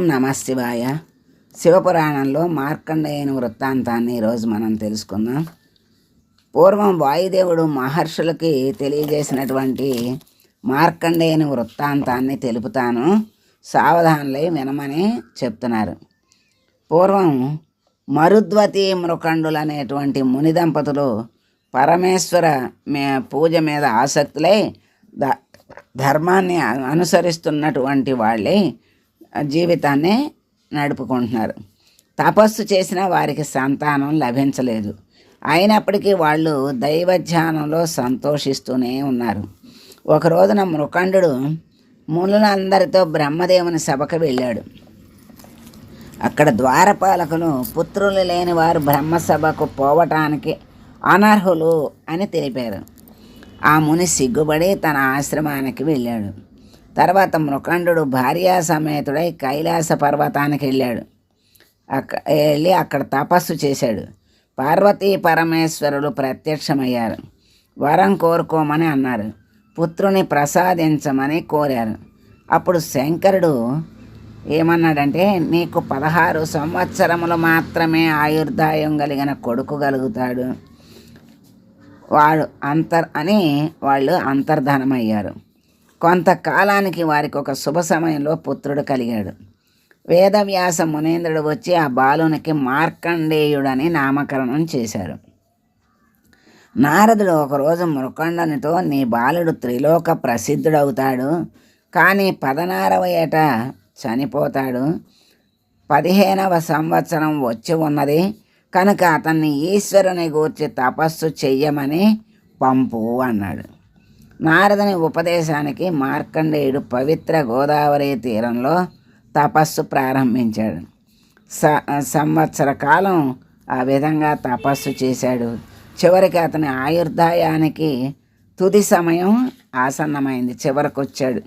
ఓం నమ శివపురాణంలో మార్కండేయుని వృత్తాంతాన్ని ఈరోజు మనం తెలుసుకుందాం. పూర్వం వాయుదేవుడు మహర్షులకి తెలియజేసినటువంటి మార్కండేయుని వృత్తాంతాన్ని తెలుపుతాను. సావధానులై వినమని చెప్తున్నారు. పూర్వం మరుద్వతి మృకండులు అనేటువంటి ముని దంపతులు పరమేశ్వర మే పూజ మీద ఆసక్తులై ద ధర్మాన్ని అనుసరిస్తున్నటువంటి వాళ్ళే జీవితాన్ని నడుపుకుంటున్నారు. తపస్సు చేసినా వారికి సంతానం లభించలేదు. అయినప్పటికీ వాళ్ళు దైవ ధ్యానంలో సంతోషిస్తూనే ఉన్నారు. ఒక రోజున మృకండు మునులందరితో బ్రహ్మదేవుని సభకు వెళ్ళాడు. అక్కడ ద్వారపాలకులు పుత్రులు లేని వారు బ్రహ్మసభకు పోవటానికి అనర్హులు అని తెలిపారు. ఆ ముని సిగ్గుపడి తన ఆశ్రమానికి వెళ్ళాడు. తర్వాత మృకండు భార్యా సమేతుడై కైలాస పర్వతానికి వెళ్ళాడు. అక్క వెళ్ళి అక్కడ తపస్సు చేశాడు. పార్వతీ పరమేశ్వరులు ప్రత్యక్షమయ్యారు. వరం కోరుకోమని అన్నారు. పుత్రుని ప్రసాదించమని కోరారు. అప్పుడు శంకరుడు ఏమన్నాడంటే నీకు పదహారు సంవత్సరములు మాత్రమే ఆయుర్దాయం కలిగిన కొడుకు కలుగుతాడు. వాడు అంతర్ అని వాళ్ళు అంతర్ధానమయ్యారు. కొంతకాలానికి వారికి ఒక శుభ సమయంలో పుత్రుడు కలిగాడు. వేదవ్యాస మునేంద్రుడు వచ్చి ఆ బాలునికి మార్కండేయుడని నామకరణం చేశారు. నారదుడు ఒకరోజు మృకండనితో నీ బాలుడు త్రిలోక ప్రసిద్ధుడవుతాడు కానీ పదనారవ ఏట చనిపోతాడు. పదిహేనవ సంవత్సరం వచ్చి ఉన్నది కనుక అతన్ని ఈశ్వరుని గూర్చి తపస్సు చెయ్యమని పంపు అన్నాడు. నారదుని ఉపదేశానికి మార్కండేయుడు పవిత్ర గోదావరి తీరంలో తపస్సు ప్రారంభించాడు. స సంవత్సర కాలం ఆ విధంగా తపస్సు చేశాడు. చివరికి అతని ఆయుర్దాయానికి తుది సమయం ఆసన్నమైంది. చివరకొచ్చాడు.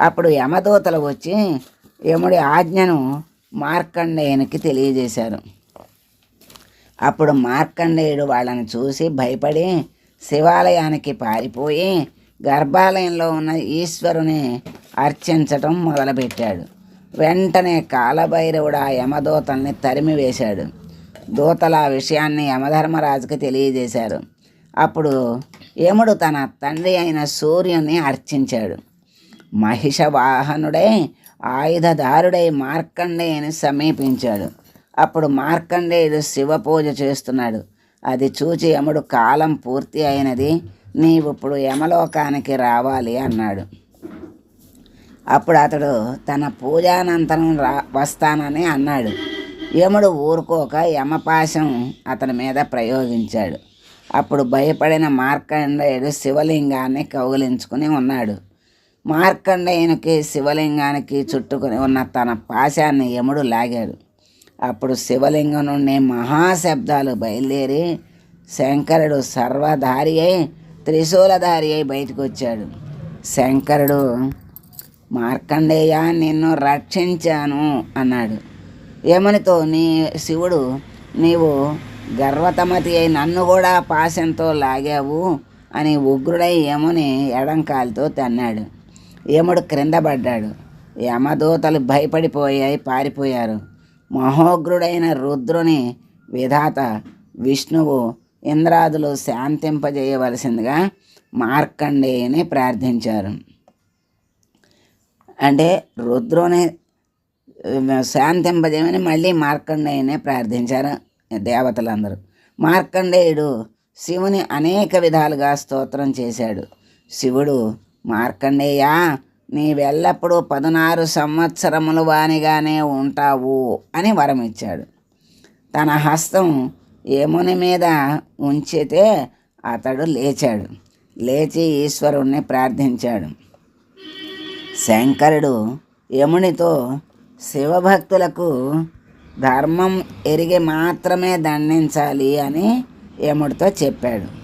అప్పుడు యమదూతలు వచ్చి యముడి ఆజ్ఞను మార్కండేయునికి తెలియజేశారు. అప్పుడు మార్కండేయుడు వాళ్ళని చూసి భయపడి శివాలయానికి పారిపోయి గర్భాలయంలో ఉన్న ఈశ్వరుని అర్చించటం మొదలుపెట్టాడు. వెంటనే కాలభైరవుడు ఆ యమదూతల్ని తరిమివేశాడు. దూతల ఆ విషయాన్ని యమధర్మరాజుకి తెలియజేశారు. అప్పుడు యముడు తన తండ్రి అయిన సూర్యుని అర్చించాడు. మహిష వాహనుడై ఆయుధదారుడై మార్కండేయుని సమీపించాడు. అప్పుడు మార్కండేయుడు శివ పూజ చేస్తున్నాడు. అది చూచి యముడు కాలం పూర్తి అయినది నీవిప్పుడు యమలోకానికి రావాలి అన్నాడు. అప్పుడు అతడు తన పూజానంతరం రా వస్తానని అన్నాడు. యముడు ఊరుకోక యమపాశం అతని మీద ప్రయోగించాడు. అప్పుడు భయపడిన మార్కండేయుడు శివలింగాన్ని కౌగిలించుకుని ఉన్నాడు. మార్కండేయునికి శివలింగానికి చుట్టుకుని ఉన్న తన పాశాన్ని యముడు లాగాడు. అప్పుడు శివలింగం నుండి మహాశబ్దాలు బయలుదేరి శంకరుడు సర్వధారి అయి త్రిశూలధారి అయి బయటకు వచ్చాడు శంకరుడు మార్కండేయ నిన్ను రక్షించాను అన్నాడు. యమునితో నీ శివుడు నీవు గర్వతమతి అయి నన్ను కూడా పాశంతో లాగావు అని ఉగ్రుడై యముని ఎడంకాలతో తన్నాడు. యముడు క్రింద పడ్డాడు యమదూతలు భయపడిపోయాయి పారిపోయారు. మహోగ్రుడైన రుద్రుని విధాత విష్ణువు ఇంద్రాదులు శాంతింపజేయవలసిందిగా మార్కండేయుని ప్రార్థించారు. అంటే రుద్రుని శాంతింపజేయమని మళ్ళీ మార్కండేయనే ప్రార్థించారు దేవతలందరూ. మార్కండేయుడు శివుని అనేక విధాలుగా స్తోత్రం చేశాడు. శివుడు మార్కండేయ నీవెల్లప్పుడూ పదునారు సంవత్సరములు వానిగానే ఉంటావు అని వరం ఇచ్చాడు తన హస్తం యముని మీద ఉంచితే అతడు లేచాడు. లేచి ఈశ్వరుణ్ణి ప్రార్థించాడు. శంకరుడు యమునితో శివభక్తులకు ధర్మం ఎరిగి మాత్రమే దండించాలి అని యముడితో చెప్పాడు.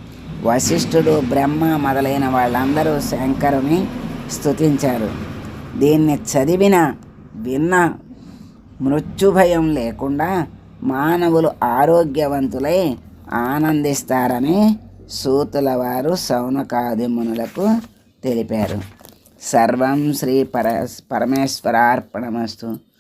వశిష్ఠుడు బ్రహ్మ మొదలైన వాళ్ళందరూ శంకరుని స్తుతించారు. దీన్ని చదివిన విన్న మృత్యుభయం లేకుండా మానవులు ఆరోగ్యవంతులై ఆనందిస్తారని సూతుల వారు సౌనకాది మునులకు తెలిపారు. సర్వం శ్రీ పర పరమేశ్వరార్పణమస్తు.